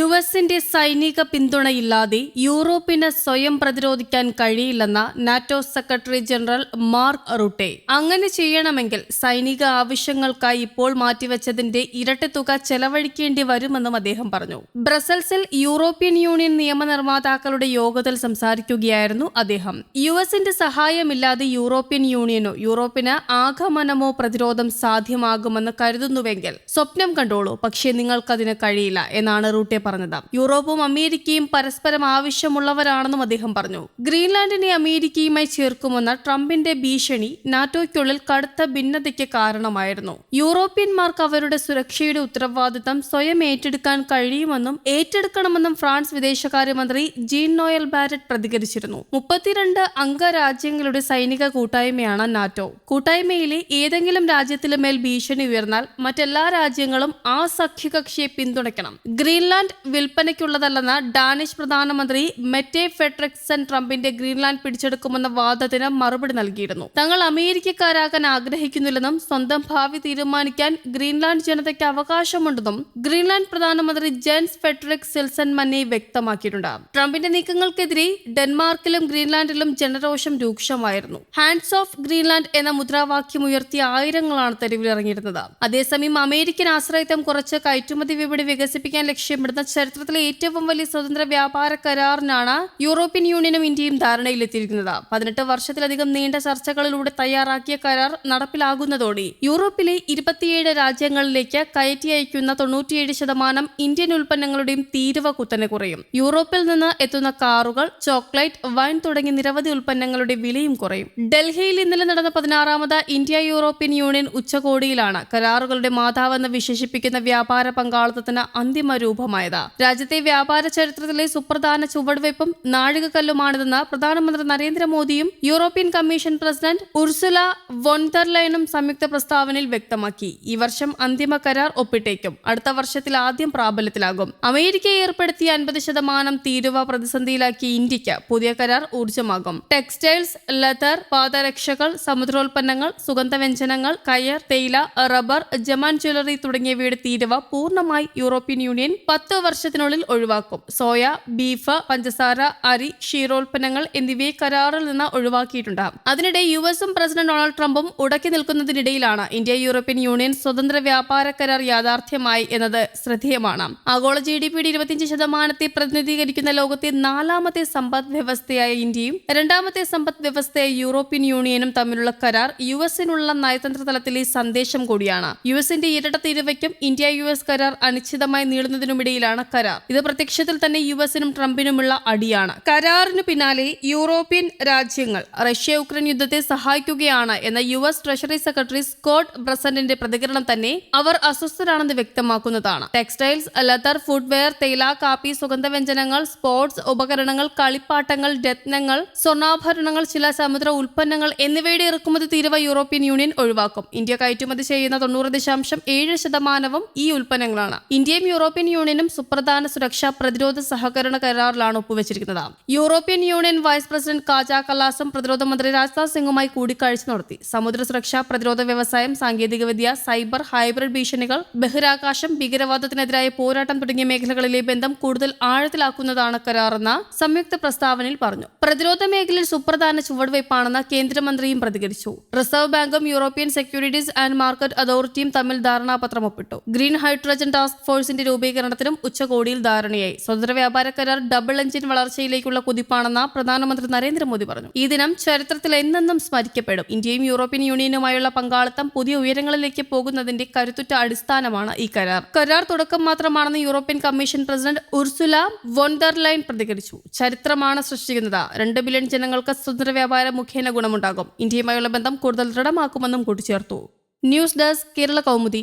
U എസിന്റെ സൈനിക പിന്തുണയില്ലാതെ യൂറോപ്പിന് സ്വയം പ്രതിരോധിക്കാൻ കഴിയില്ലെന്ന NATO secretary general Mark Rutte. അങ്ങനെ ചെയ്യണമെങ്കിൽ സൈനിക ആവശ്യങ്ങൾക്കായി ഇപ്പോൾ മാറ്റിവെച്ചതിന്റെ ഇരട്ടി തുക ചെലവഴിക്കേണ്ടി വരുമെന്നും അദ്ദേഹം പറഞ്ഞു. ബ്രസൽസിൽ യൂറോപ്യൻ യൂണിയൻ നിയമനിർമ്മാതാക്കളുടെ യോഗത്തിൽ സംസാരിക്കുകയായിരുന്നു അദ്ദേഹം. യു എസിന്റെ സഹായമില്ലാതെ യൂറോപ്യൻ യൂണിയനോ യൂറോപ്പിന് ആഗമനമോ പ്രതിരോധം സാധ്യമാകുമെന്ന് കരുതുന്നുവെങ്കിൽ സ്വപ്നം കണ്ടോളൂ പക്ഷേ നിങ്ങൾക്കതിന് കഴിയില്ല എന്നാണ് റൂട്ടെ പറഞ്ഞത്. യൂറോപ്പും അമേരിക്കയും പരസ്പരം ആവശ്യമുള്ളവരാണെന്നും അദ്ദേഹം പറഞ്ഞു. ഗ്രീൻലാൻഡിനെ അമേരിക്കയുമായി ചേർക്കുമെന്ന ട്രംപിന്റെ ഭീഷണി നാറ്റോയ്ക്കുള്ളിൽ കടുത്ത ഭിന്നതയ്ക്ക് കാരണമായിരുന്നു. യൂറോപ്യന്മാർക്ക് അവരുടെ സുരക്ഷയുടെ ഉത്തരവാദിത്തം സ്വയം ഏറ്റെടുക്കാൻ കഴിയുമെന്നും ഏറ്റെടുക്കണമെന്നും ഫ്രാൻസ് വിദേശകാര്യമന്ത്രി ജീൻ നോയൽ ബാരറ്റ് പ്രതികരിച്ചിരുന്നു. മുപ്പത്തിരണ്ട് അംഗരാജ്യങ്ങളുടെ സൈനിക കൂട്ടായ്മയാണ് നാറ്റോ. കൂട്ടായ്മയിലെ ഏതെങ്കിലും രാജ്യത്തിനു മേൽ ഭീഷണി ഉയർന്നാൽ മറ്റെല്ലാ രാജ്യങ്ങളും ആ സഖ്യകക്ഷിയെ പിന്തുണയ്ക്കണം. ഗ്രീൻലാൻഡ് വിൽപ്പനയ്ക്കുള്ളതല്ലെന്ന ഡാനിഷ് പ്രധാനമന്ത്രി മെറ്റേ ഫെഡ്രിക്സൺ ട്രംപിന്റെ ഗ്രീൻലാൻഡ് പിടിച്ചെടുക്കുമെന്ന വാദത്തിന് മറുപടി നൽകിയിരുന്നു. തങ്ങൾ അമേരിക്കക്കാരാകാൻ ആഗ്രഹിക്കുന്നില്ലെന്നും സ്വന്തം ഭാവി തീരുമാനിക്കാൻ ഗ്രീൻലാൻഡ് ജനതയ്ക്ക് അവകാശമുണ്ടെന്നും ഗ്രീൻലാൻഡ് പ്രധാനമന്ത്രി ജെൻസ് ഫെഡ്രിക് സിൽസൺ മന്നെ വ്യക്തമാക്കിയിട്ടുണ്ട്. ട്രംപിന്റെ നീക്കങ്ങൾക്കെതിരെ ഡെൻമാർക്കിലും ഗ്രീൻലാൻഡിലും ജനരോഷം രൂക്ഷമായിരുന്നു. ഹാൻഡ്സ് ഓഫ് ഗ്രീൻലാൻഡ് എന്ന മുദ്രാവാക്യം ഉയർത്തി ആയിരങ്ങളാണ് തെരുവിലിറങ്ങിയിരുന്നത്. അതേസമയം അമേരിക്കൻ ആശ്രയത്വം കുറച്ച് കയറ്റുമതി വിപണി വികസിപ്പിക്കാൻ ലക്ഷ്യമിടുന്ന ചരിത്രത്തിലെ ഏറ്റവും വലിയ സ്വതന്ത്ര വ്യാപാര കരാറിനാണ് യൂറോപ്യൻ യൂണിയനും ഇന്ത്യയും ധാരണയിലെത്തിയിരിക്കുന്നത്. പതിനെട്ട് വർഷത്തിലധികം നീണ്ട ചർച്ചകളിലൂടെ തയ്യാറാക്കിയ കരാർ നടപ്പിലാകുന്നതോടെ യൂറോപ്പിലെ ഇരുപത്തിയേഴ് രാജ്യങ്ങളിലേക്ക് കയറ്റി അയക്കുന്ന തൊണ്ണൂറ്റിയേഴ് ശതമാനം ഇന്ത്യൻ ഉൽപ്പന്നങ്ങളുടെയും തീരുവ കുത്തനെ കുറയും. യൂറോപ്പിൽ നിന്ന് എത്തുന്ന കാറുകൾ ചോക്ലേറ്റ് വൈൻ തുടങ്ങിയ നിരവധി ഉൽപ്പന്നങ്ങളുടെ വിലയും കുറയും. ഡൽഹിയിൽ ഇന്നലെ നടന്ന പതിനാറാമത് ഇന്ത്യ യൂറോപ്യൻ യൂണിയൻ ഉച്ചകോടിയിലാണ് കരാറുകളുടെ മാതാവെന്ന് വിശേഷിപ്പിക്കുന്ന വ്യാപാര പങ്കാളിത്തത്തിന് അന്തിമ രൂപമായത്. രാജ്യത്തെ വ്യാപാര ചരിത്രത്തിലെ സുപ്രധാന ചുവടുവയ്പും നാഴികക്കല്ലുമാണിതെന്ന് പ്രധാനമന്ത്രി നരേന്ദ്രമോദിയും യൂറോപ്യൻ കമ്മീഷൻ പ്രസിഡന്റ് ഉർസുല വൊൻതർലൈനും സംയുക്ത പ്രസ്താവനയിൽ വ്യക്തമാക്കി. ഈ വർഷം അന്തിമ കരാർ ഒപ്പിട്ടേക്കും. അടുത്ത വർഷത്തിൽ ആദ്യം പ്രാബല്യത്തിലാകും. അമേരിക്ക ഏർപ്പെടുത്തിയ അൻപത് ശതമാനം തീരുവ പ്രതിസന്ധിയിലാക്കി ഇന്ത്യയ്ക്ക് പുതിയ കരാർ ഊർജമാകും. ടെക്സ്റ്റൈൽസ് ലെതർ പാദരക്ഷകൾ സമുദ്രോൽപ്പന്നങ്ങൾ സുഗന്ധവ്യഞ്ജനങ്ങൾ കയർ തേയില റബ്ബർ ജമാൻ ജ്വല്ലറി തുടങ്ങിയവയുടെ തീരുവ പൂർണമായി യൂറോപ്യൻ യൂണിയൻ പത്ത് വർഷത്തിനുള്ളിൽ ഒഴിവാക്കും. സോയ ബീഫ് പഞ്ചസാര അരി ക്ഷീരോൽപ്പന്നങ്ങൾ എന്നിവയെ കരാറിൽ നിന്ന് ഒഴിവാക്കിയിട്ടുണ്ട്. അതിനിടെ യു എസും പ്രസിഡന്റ് ഡൊണാൾഡ് ട്രംപും ഉടക്കി നിൽക്കുന്നതിനിടയിലാണ് ഇന്ത്യ യൂറോപ്യൻ യൂണിയൻ സ്വതന്ത്ര വ്യാപാര കരാർ യാഥാർത്ഥ്യമായി എന്നത് ശ്രദ്ധേയമാണ്. ആഗോള ജി ഡി പിയുടെ ഇരുപത്തിയഞ്ച് ശതമാനത്തെ പ്രതിനിധീകരിക്കുന്ന ലോകത്തെ നാലാമത്തെ സമ്പദ് വ്യവസ്ഥയായ ഇന്ത്യയും രണ്ടാമത്തെ സമ്പദ് വ്യവസ്ഥയായ യൂറോപ്യൻ യൂണിയനും തമ്മിലുള്ള കരാർ യു എസിനുള്ള നയതന്ത്ര തലത്തിലെ സന്ദേശം കൂടിയാണ്. യു എസിന്റെ ഇരട്ട തീരുവയ്ക്കും ഇന്ത്യ യു എസ് കരാർ അനിശ്ചിതമായി നീളുന്നതിനുമിടയിലാണ് കരാർ ഇത് പ്രത്യക്ഷത്തിൽ തന്നെ യു എസിനും ട്രംപിനുമുള്ള അടിയാണ്. കരാറിന് പിന്നാലെ യൂറോപ്യൻ രാജ്യങ്ങൾ റഷ്യ ഉക്രൈൻ യുദ്ധത്തെ സഹായിക്കുകയാണ് എന്ന U S treasury secretary Scott ബ്രസന്റിന്റെ പ്രതികരണം തന്നെ അവർ അസ്വസ്ഥരാണെന്ന് വ്യക്തമാക്കുന്നതാണ്. ടെക്സ്റ്റൈൽസ് ലെതർ ഫുഡ്വെയർ തേയില കാപ്പി സുഗന്ധവ്യഞ്ജനങ്ങൾ സ്പോർട്സ് ഉപകരണങ്ങൾ കളിപ്പാട്ടങ്ങൾ രത്നങ്ങൾ സ്വർണാഭരണങ്ങൾ ചില സമുദ്ര ഉൽപ്പന്നങ്ങൾ എന്നിവയുടെ ഇറക്കുമതി തീരുവ യൂറോപ്യൻ യൂണിയൻ ഒഴിവാക്കും. ഇന്ത്യ കയറ്റുമതി ചെയ്യുന്ന തൊണ്ണൂറ് ദശാംശം ഏഴ് ശതമാനവും ഈ ഉൽപ്പന്നങ്ങളാണ്. ഇന്ത്യയും യൂറോപ്യൻ യൂണിയനും സുപ്രധാന സുരക്ഷാ പ്രതിരോധ സഹകരണ കരാറിലാണ് ഒപ്പുവെച്ചിരിക്കുന്നത്. European union vice president Kaja Kallas പ്രതിരോധ മന്ത്രി രാജ്നാഥ് സിംഗുമായി കൂടിക്കാഴ്ച നടത്തി. സമുദ്ര സുരക്ഷാ പ്രതിരോധ വ്യവസായം സാങ്കേതികവിദ്യ സൈബർ ഹൈബ്രിഡ് ഭീഷണികൾ ബഹിരാകാശം ഭീകരവാദത്തിനെതിരായ പോരാട്ടം തുടങ്ങിയ മേഖലകളിലെ ബന്ധം കൂടുതൽ ആഴത്തിലാക്കുന്നതാണ് കരാറെന്ന് സംയുക്ത പ്രസ്താവനയിൽ പറഞ്ഞു. പ്രതിരോധ മേഖലയിൽ സുപ്രധാന ചുവടുവയ്പാണെന്ന് കേന്ദ്രമന്ത്രിയും പ്രതികരിച്ചു. റിസർവ് ബാങ്കും യൂറോപ്യൻ സെക്യൂരിറ്റീസ് ആൻഡ് മാർക്കറ്റ് അതോറിറ്റിയും തമ്മിൽ ധാരണാപത്രം ഒപ്പിട്ടു. ഗ്രീൻ ഹൈഡ്രജൻ ടാസ്ക് ഫോഴ്സിന്റെ രൂപീകരണത്തിനും ഉച്ചകോടിയിൽ ധാരണയായി. സ്വതന്ത്ര വ്യാപാര കരാർ ഡബിൾ എഞ്ചിൻ വളർച്ചയിലേക്കുള്ള കുതിപ്പാണെന്ന് പ്രധാനമന്ത്രി നരേന്ദ്രമോദി പറഞ്ഞു. ഈ ദിനം ചരിത്രത്തിൽ എന്നെന്നും സ്മരിക്കപ്പെടും. ഇന്ത്യയും യൂറോപ്യൻ യൂണിയനുമായുള്ള പങ്കാളിത്തം പുതിയ ഉയരങ്ങളിലേക്ക് പോകുന്നതിന്റെ കരുത്തുറ്റ അടിസ്ഥാനമാണ് ഈ കരാർ. കരാർ തുടക്കം മാത്രമാണെന്ന് European commission president Ursula von der Leyen പ്രതികരിച്ചു. ചരിത്രമാണ് സൃഷ്ടിക്കുന്നത്. രണ്ട് ബില്യൺ ജനങ്ങൾക്ക് സ്വതന്ത്ര വ്യാപാര മുഖേന ഗുണമുണ്ടാകും. ഇന്ത്യയുമായുള്ള ബന്ധം കൂടുതൽ ദൃഢമാക്കുമെന്നും കൂട്ടിച്ചേർത്തു. News desk Kerala Kaumudi.